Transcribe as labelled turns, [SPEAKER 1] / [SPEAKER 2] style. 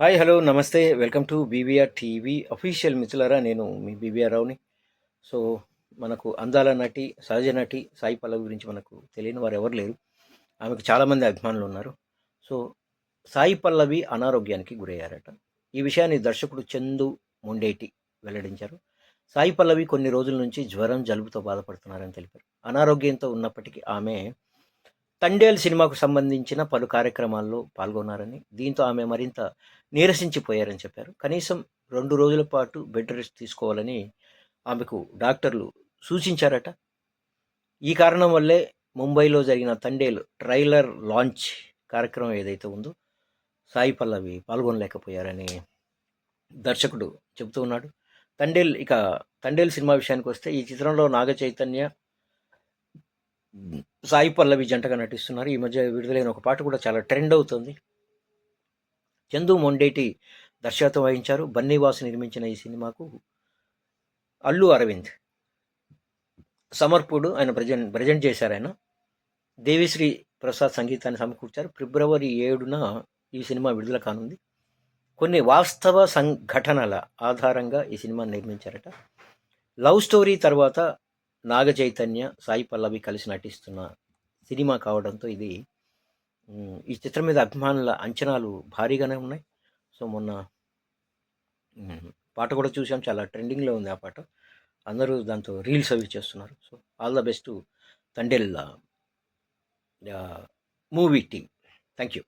[SPEAKER 1] Hi hello namaste. Welcome to BBR TV official మిత్రులరా నేను మీ BBR రావుని. So మనకు అందాల నటి సహజ నటి సాయి పల్లవి గురించి మనకు తెలియని వారు ఎవరు లేరు. ఆమెకు చాలామంది అభిమానులు ఉన్నారు. సో సాయి పల్లవి అనారోగ్యానికి గురయ్యారట. ఈ విషయాన్ని దర్శకుడు చందు ముండేటి వెల్లడించారు. సాయి పల్లవి కొన్ని రోజుల నుంచి జ్వరం జలుబుతో బాధపడుతున్నారని తెలిపారు. అనారోగ్యంతో ఉన్నప్పటికీ ఆమె తండేల్ సినిమాకు సంబంధించిన పలు కార్యక్రమాల్లో పాల్గొన్నారని దీంతో ఆమె మరింత నీరసించిపోయారని చెప్పారు. కనీసం రెండు రోజుల పాటు బెడ్ రెస్ట్ తీసుకోవాలని ఆమెకు డాక్టర్లు సూచించారట. ఈ కారణం వల్లే ముంబైలో జరిగిన తండేల్ ట్రైలర్ లాంచ్ కార్యక్రమం ఏదైతే ఉందో సాయి పల్లవి పాల్గొనలేకపోయారని దర్శకుడు చెబుతూ ఉన్నాడు. తండేల్ ఇక తండేల్ సినిమా విషయానికి వస్తే ఈ చిత్రంలో నాగ చైతన్య సాయి పల్లవి జంటగా నటిస్తున్నారు. ఈ మధ్య విడుదలైన ఒక పాట కూడా చాలా ట్రెండ్ అవుతుంది. చందు మొండేటి దర్శకత్వం వహించారు. బన్నీవాసు నిర్మించిన ఈ సినిమాకు అల్లు అరవింద్ సమర్పుడు ఆయన ప్రజెంట్ ప్రజెంట్ చేశారు ఆయన. దేవిశ్రీ ప్రసాద్ సంగీతాన్ని సమకూర్చారు. ఫిబ్రవరి ఏడున ఈ సినిమా విడుదల కానుంది. కొన్ని వాస్తవ సంఘటనల ఆధారంగా ఈ సినిమా నిర్మించారట. లవ్ స్టోరీ తర్వాత నాగ చైతన్య సాయి పల్లవి కలిసి నటిస్తున్న సినిమా కావడంతో ఇది ఈ చిత్రం మీద అభిమానుల అంచనాలు భారీగానే ఉన్నాయి. సో మొన్న పాట కూడా చూసాం చాలా ట్రెండింగ్లో ఉంది ఆ పాట. అందరూ దాంతో రీల్స్ అవి చేస్తున్నారు. So all the best Thandel movie team. Thank you